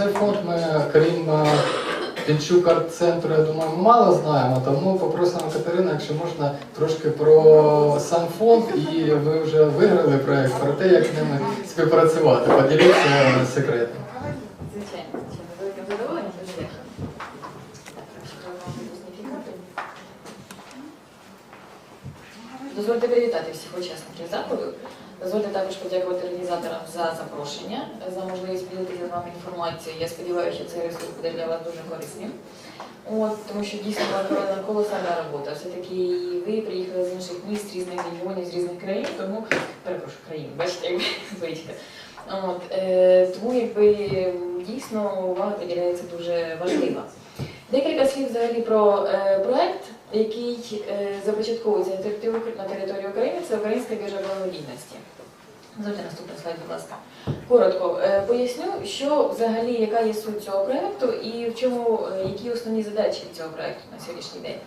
Цей фонд ми, крім е, Пінчук арт-центру, я думаю, мало знаємо, тому попросимо Катерину, якщо можна, трошки про сам фонд, і ви вже виграли проєкт, про те, як з ними співпрацювати. Поділіться секретом. Звичайно, звичайно, з великим задоволенням дуже дякую. Так, краще треба вам випускники. Дозвольте привітати всіх учасників заходу. Дозвольте також подякувати організаторам за запрошення, за можливість поділитися з вами інформацією. Я сподіваюся, що цей ресурс буде для вас дуже корисним. От, тому що дійсно була проведена колосальна робота. Все-таки ви приїхали з інших міст, з різних регіонів, з різних країн, тому перепрошую країн, бачите, як звичка. От, е, тому якби дійсно увага приділяється дуже важлива. Декілька слів взагалі про е, проект, який е, започатковується на території, України, це Українська біржа благодійності. Завжди наступний слайд, будь ласка. Коротко е, поясню, що взагалі яка є суть цього проекту і в чому е, які основні задачі цього проекту на сьогоднішній день.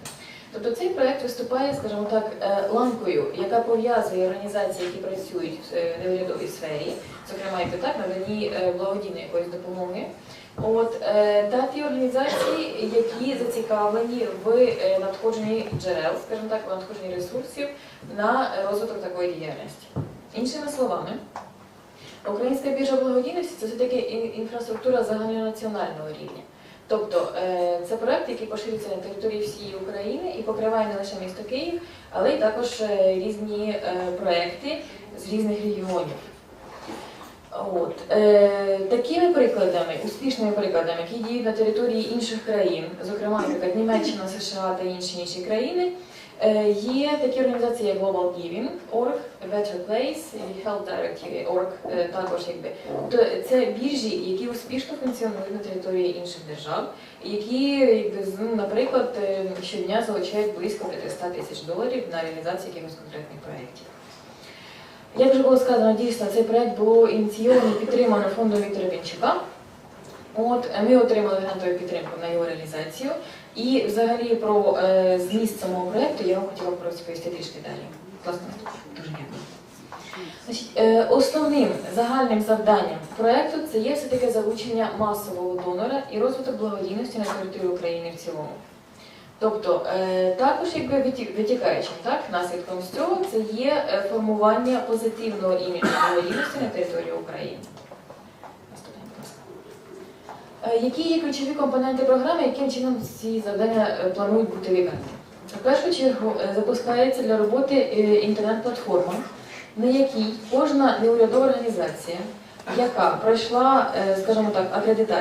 Тобто цей проект виступає, скажімо так, ланкою, яка пов'язує організації, які працюють в неурядовій сфері, зокрема і так наданні благодійної якоїсь допомоги. От е, та організації, які зацікавлені в е, надходженні джерел, скажімо так, в надходженні ресурсів на розвиток такої діяльності. Іншими словами, Українська біржа благодійності це все-таки інфраструктура загальнонаціонального рівня. Тобто е, це проект, який поширюється на території всієї України і покриває не лише місто Київ, але й також різні проекти з різних регіонів. От. Е, такими прикладами, успішними прикладами, які діють на території інших країн, зокрема, наприклад, Німеччина, США та інші інші країни, е, є такі організації, як Global Giving, Org, A Better Place і Health Direct Org, е, також якби. Тобто це біржі, які успішно функціонують на території інших держав, які, якби, ну, наприклад, е, щодня залучають близько 500 тисяч доларів на реалізацію якихось конкретних проєктів. Як вже було сказано, дійсно цей проект було ініційовано і підтримано фондом Віктора Вінчука. От ми отримали грантову підтримку на його реалізацію. І взагалі про е, зміст самого проекту я вам хотіла розповісти трішки далі. Власне, дуже дякую. Е, основним загальним завданням проекту це є все-таки залучення масового донора і розвиток благодійності на території України в цілому. Тобто, е, також якби витікаючим так, наслідком з цього це є е, формування позитивного іміджу благодійності на території України. Е, Які є ключові компоненти програми, яким чином ці завдання планують бути виконані? В першу чергу запускається для роботи інтернет-платформа, на якій кожна неурядова організація, яка пройшла, скажімо так, акредитацію.